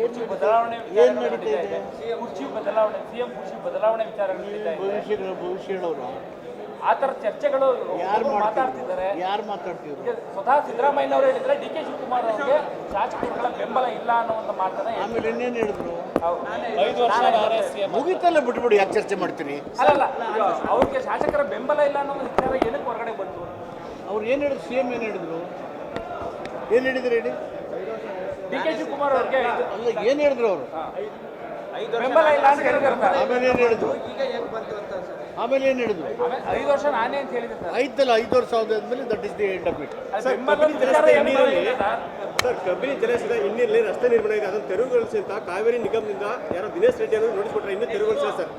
ಕುರ್ಚಿ ಬದಲಾವಣೆ ಏನು ನಡೀತಾ ಇದೆ? ಕುರ್ಚಿ ಬದಲಾವಣೆ ಸಿಎಂ ಕುರ್ಚಿ ಬದಲಾವಣೆ ಭವಿಷ್ಯ ಹೇಳೋರು ಆ ಥರ ಚರ್ಚೆಗಳು ಯಾರು ಮಾತಾಡ್ತಿದ್ದಾರೆ. ಯಾರು ಮಾತಾಡ್ತಿದ್ರು? ಸ್ವತಃ ಸಿದ್ದರಾಮಯ್ಯ ಅವರು ಹೇಳಿದ್ರೆ ಡಿ ಕೆ ಶಿವಕುಮಾರ್ ಅವರಿಗೆ ಶಾಸಕರುಗಳ ಬೆಂಬಲ ಇಲ್ಲ ಅನ್ನೋ ಒಂದು ಮಾತನ್ನ ಆಮೇಲೆ ಇನ್ನೇನು ಹೇಳಿದ್ರು? ಮುಗಿತಲ್ಲ ಬಿಟ್ಬಿಡಿ ಯಾಕೆ ಚರ್ಚೆ ಮಾಡ್ತೀರಿ? ಅಲ್ಲ ಅವ್ರಿಗೆ ಶಾಸಕರ ಬೆಂಬಲ ಇಲ್ಲ ಅನ್ನೋ ಒಂದು ವಿಚಾರ ಏನಕ್ಕೆ ಹೊರಗಡೆ ಬಂತು? ಅವ್ರು ಏನು ಹೇಳಿದ್ರು? ಸಿ ಎಂ ಏನು ಹೇಳಿದ್ರು? ಏನು ಹೇಳಿದ್ರು ಹೇಳಿ? ಡಿ ಕೆ ಶಿವಕುಮಾರ್ ಅವ್ರಿಗೆ ಅಲ್ಲ ಏನು ಹೇಳಿದ್ರು ಅವರು? ಬೆಂಬಲ ಇಲ್ಲ ಅಂತ ಹೇಳಿದ್ದಾರೆ ಆಮೇಲೆ ಏನು ಹೇಳಿದ್ರು? ಆಮೇಲೆ ಏನು ಹೇಳಿದ್ರು? ಐದು ವರ್ಷ ನಾನೇ ಅಂತ ಹೇಳಿದ್ರು ಸರ್. ಆಯ್ತಲ್ಲ ಐದು ವರ್ಷ ಆದ್ಮೇಲೆ that is the end of it ಅದು ಬೆಂಬಲದ ವಿಚಾರ ಏನಕ್ಕೆ ಸರ್? ಸರ್ ಕಬಿನಿ ಹಿನ್ನೀರಲ್ಲಿ ರಸ್ತೆ ನಿರ್ಮಾಣ ಇದೆ. ಅದನ್ನು ತೆರವುಗೊಳಿಸಿ ಅಂತ ಕಾವೇರಿ ನಿಗಮದಿಂದ ಯಾರೋ ದಿನೇಶ್ ರೆಡ್ಡಿ ಅವರು ನೋಡಿಸ್ಕೊಟ್ರೆ ಇನ್ನೂ ತೆರವುಗೊಳಿಸಿಲ್ಲ ಸರ್.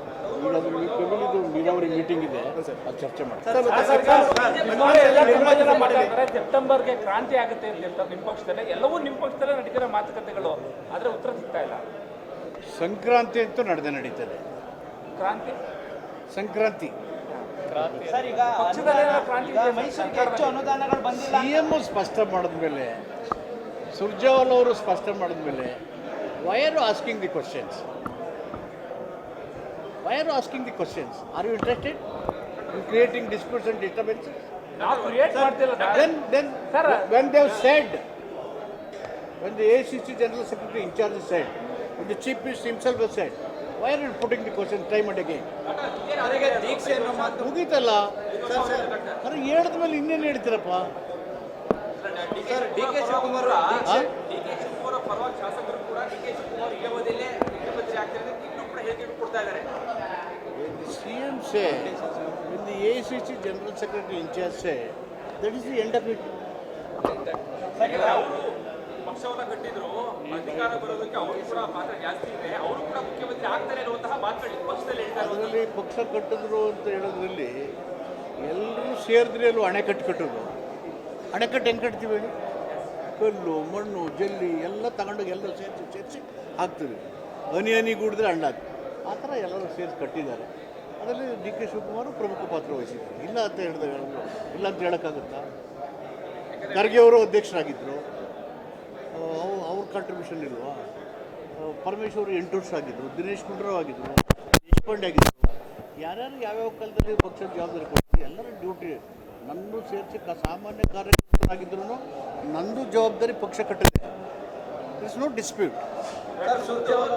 ಈಗ ನೀರಾವರಿ ಮೀಟಿಂಗ್ ಇದೆ ಅದು ಚರ್ಚೆ ಜನ ಮಾತಾಡ್ತಾರೆ ಕ್ರಾಂತಿ ಆಗುತ್ತೆ ಅಂತ ಹೇಳ್ತಾರೆ ನಿಮ್ಮ ಪಕ್ಷದಲ್ಲೇ ಎಲ್ಲವೂ ನಿಮ್ಮ ಪಕ್ಷದಲ್ಲೇ ನಡೀತಾರೆ ಮಾತುಕತೆಗಳು ಆದ್ರೆ ಉತ್ತರ ಸಿಗ್ತಾ ಇಲ್ಲ ಸಂಕ್ರಾಂತಿ ಅಂತೂ ನಡೆದ ನಡೀತದೆ ಕ್ರಾಂತಿ ಸಂಕ್ರಾಂತಿ ಸರ್ ಈಗ ಪಕ್ಷದಲ್ಲೇ ಕ್ರಾಂತಿ ಈಗ ಇದೆ ಮೈಸೂರಿಗೆ ಹೆಚ್ಚು ಅನುದಾನಗಳು ಬಂದಿಲ್ಲ ಸಿ ಸ್ಪಷ್ಟ ಮಾಡಿದ್ಮೇಲೆ ಸುರ್ಜೇವಾಲ್ ಅವರು ಸ್ಪಷ್ಟ ಮಾಡಿದ್ಮೇಲೆ why are asking the questions why are asking the questions are you interested in creating disputes and disturbances ನಾವು ಕ್ರಿಯೇಟ್ ಮಾಡ್ತಿಲ್ಲ sir. then then Sir. when they have said when the ACC general secretary in charge said when the chief minister himself has said why are you putting the question time and again ಮುಗೀತಲ್ಲ ಅರೆ ಹೇಳಿದ ಮೇಲೆ ಇನ್ನೇನು ಹೇಳ್ತೀರಪ್ಪ D K Shivakumar ಆ? The CM said, when the ACC general secretary in charge said, that is the end of it. ಪಕ್ಷವನ್ನ ಕಟ್ಟಿದ್ರು? ಅಧಿಕಾರ ಬರೋದಕ್ಕೆ ಅವರು ಕೂಡ ಪಾತ್ರ ಜಾಸ್ತಿ ಇದೆ. ಅವರು ಕೂಡ ಮುಖ್ಯಮಂತ್ರಿ ಆಗ್ತಾರೆ ಅನ್ನುವಂತಹ ಮಾತುಗಳು ಪಕ್ಷದಲ್ಲಿ ಹೇಳ್ತಾ ಅದರಲ್ಲಿ ಪಕ್ಷ ಕಟ್ಟಿದ್ರು ಅಂತ ಹೇಳೋದ್ರಲ್ಲಿ ಎಲ್ಲರೂ ಸೇರಿದ್ರೆ ಅಲ್ಲೂ ಅಣೆಕಟ್ಟು ಕಟ್ಟೋದು. ಅಣೆಕಟ್ಟು ಹೆಂಗೆ ಕಟ್ತೀವಿ ಕಲ್ಲು ಮಣ್ಣು ಜಲ್ಲಿ ಎಲ್ಲ ತಗೊಂಡೋಗಿ ಎಲ್ಲ ಸೇರಿಸಿ ಸೇರಿಸಿ ಹಾಕ್ತೀವಿ. ಹನಿ ಹನಿ ಕೂಡಿದ್ರೆ ಹಣ್ಣಾಗ್ತದೆ. ಆ ಥರ ಎಲ್ಲರೂ ಸೇರಿಸಿ ಕಟ್ಟಿದ್ದಾರೆ. ಅದರಲ್ಲಿ ಡಿ ಕೆ ಶಿವಕುಮಾರ್ ಪ್ರಮುಖ ಪಾತ್ರ ವಹಿಸಿದ್ದಾರೆ. ಇಲ್ಲ ಅಂತ ಹೇಳಿದ ಇಲ್ಲ ಅಂತ ಹೇಳೋಕ್ಕಾಗುತ್ತಾ? ಖರ್ಗೆ ಅವರು ಅಧ್ಯಕ್ಷರಾಗಿದ್ದರು ಅವ್ರ ಕಾಂಟ್ರಿಬ್ಯೂಷನ್ ಇಲ್ವಾ? ಪರಮೇಶ್ವರ್ ಎಂಟು ವರ್ಷ ಆಗಿದ್ದರು ದಿನೇಶ್ ಗುಂಡ್ರಾವ್ ಆಗಿದ್ದರು ದೇಶಪಾಂಡೆ ಆಗಿದ್ದರು ಯಾರ್ಯಾರು ಯಾವ್ಯಾವ ಕಾಲದಲ್ಲಿ ಪಕ್ಷದ ಜವಾಬ್ದಾರಿ ಕೊಡ್ತಾರೆ ಎಲ್ಲರ ಡ್ಯೂಟಿ ನನ್ನೂ ಸೇರಿಸಿ ಸಾಮಾನ್ಯ ಕಾರ್ಯಕರ್ತರಾಗಿದ್ದರೂ ನಂದು ಜವಾಬ್ದಾರಿ ಪಕ್ಷ ಕಟ್ಟಿದೆ. It's no dispute sir Surjewala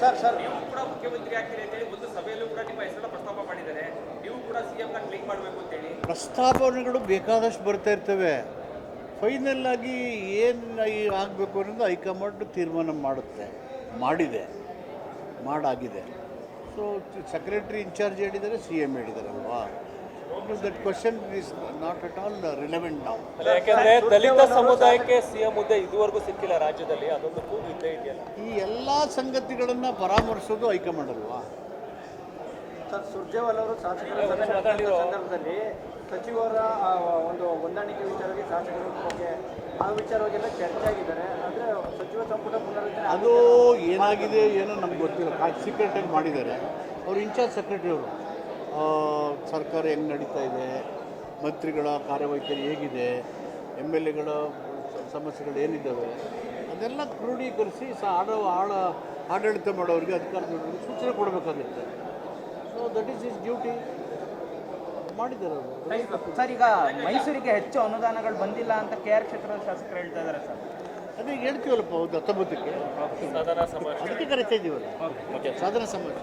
sir sir ನೀವು ಕೂಡ ಮುಖ್ಯಮಂತ್ರಿ ಆಗ್ತೀರಿ ಅಂತೇಳಿ ಒಂದು ಸಭೆಯಲ್ಲೂ ಕೂಡ ನಿಮ್ಮ ಹೆಸರು ಪ್ರಸ್ತಾಪ ಮಾಡಿದರೆ ನೀವು ಕೂಡ ಸಿಎಂ ನ ಕ್ಲಿಕ್ ಮಾಡಬೇಕು ಅಂತೇಳಿ. ಪ್ರಸ್ತಾಪನೆಗಳು ಬೇಕಾದಷ್ಟು ಬರ್ತಾ ಇರ್ತವೆ. ಫೈನಲ್ ಆಗಿ ಏನು ಆಗಬೇಕು ಅನ್ನೋದು ಹೈಕಮಾಂಡ್ ತೀರ್ಮಾನ ಮಾಡುತ್ತೆ ಮಾಡಿದೆ ಮಾಡಾಗಿದೆ. ಸೊ ಸೆಕ್ರೆಟ್ರಿ ಇನ್ಚಾರ್ಜ್ ಹೇಳಿದ್ದಾರೆ C M ಹೇಳಿದಾರಲ್ವಾ that question is not at all relevant ನಾವು ಯಾಕೆಂದ್ರೆ ದಲಿತ ಸಮುದಾಯಕ್ಕೆ ಸಿಎಂ ಹುದ್ದೆ ಇದುವರೆಗೂ ಸಿಕ್ಕಿಲ್ಲ ರಾಜ್ಯದಲ್ಲಿ ಅದೊಂದು ಕೂಗು ಇದ್ದೇ ಇದೆಯಲ್ಲ. ಈ ಎಲ್ಲ ಸಂಗತಿಗಳನ್ನು ಪರಾಮರ್ಶೋದು ಹೈಕಮಾಂಡ್ ಅಲ್ವಾ ಸರ್ ಸುರ್ಜೇವಾಲ್ ಅವರು ಶಾಸಕರ ಸಂದರ್ಭದಲ್ಲಿ ಸಚಿವರ ಒಂದು ಹೊಂದಾಣಿಕೆ ವಿಚಾರವಾಗಿ ಶಾಸಕರ ಬಗ್ಗೆ ಆ ವಿಚಾರವಾಗೆಲ್ಲ ಚರ್ಚೆ ಆಗಿದ್ದಾರೆ. ಅಂದರೆ ಸಚಿವ ಸಂಪುಟ ಪುನರಚನೆ ಅದು ಏನಾಗಿದೆ ಏನೋ ನಮ್ಗೆ ಗೊತ್ತಿಲ್ಲ. ಸೀಕ್ರೆಟ್ ಸೀಕ್ರೆಟಾಗಿ ಮಾಡಿದ್ದಾರೆ. ಅವ್ರು ಇನ್ಚಾರ್ಜ್ ಸೆಕ್ರೆಟರಿ ಅವರು. ಸರ್ಕಾರ ಹೆಂಗೆ ನಡೀತಾ ಇದೆ? ಮಂತ್ರಿಗಳ ಕಾರ್ಯವೈಖರಿ ಹೇಗಿದೆ? ಎಂ ಎಲ್ ಎಗಳ ಸಮಸ್ಯೆಗಳು ಏನಿದ್ದಾವೆ? ಅದೆಲ್ಲ ಕ್ರೋಢೀಕರಿಸಿ ಸ ಆಡೋ ಆಳ ಆಡಳಿತ ಮಾಡೋರಿಗೆ ಅಧಿಕಾರ ಸೂಚನೆ ಕೊಡಬೇಕಾಗುತ್ತೆ. So that is is duty ಮಾಡಿದ್ದಾರೆ ಅವರು. ಸರ್ ಈಗ ಮೈಸೂರಿಗೆ ಹೆಚ್ಚು ಅನುದಾನಗಳು ಬಂದಿಲ್ಲ ಅಂತ ಕೆ ಆರ್ ಕ್ಷೇತ್ರದ ಶಾಸಕರು ಹೇಳ್ತಾ ಇದ್ದಾರೆ ಸರ್. ಅದೇ ಹೇಳ್ತೀವಲ್ಲಪ್ಪ ಹೌದು ಹತ್ತೊಂಬತ್ತಕ್ಕೆ. ಸದನ ಸಮಾಜ. ಅದಕ್ಕೆ ಕರಿತಾ ಇದ್ದೀವಲ್ಲ ಸಾಧನ ಸಮಾಜ.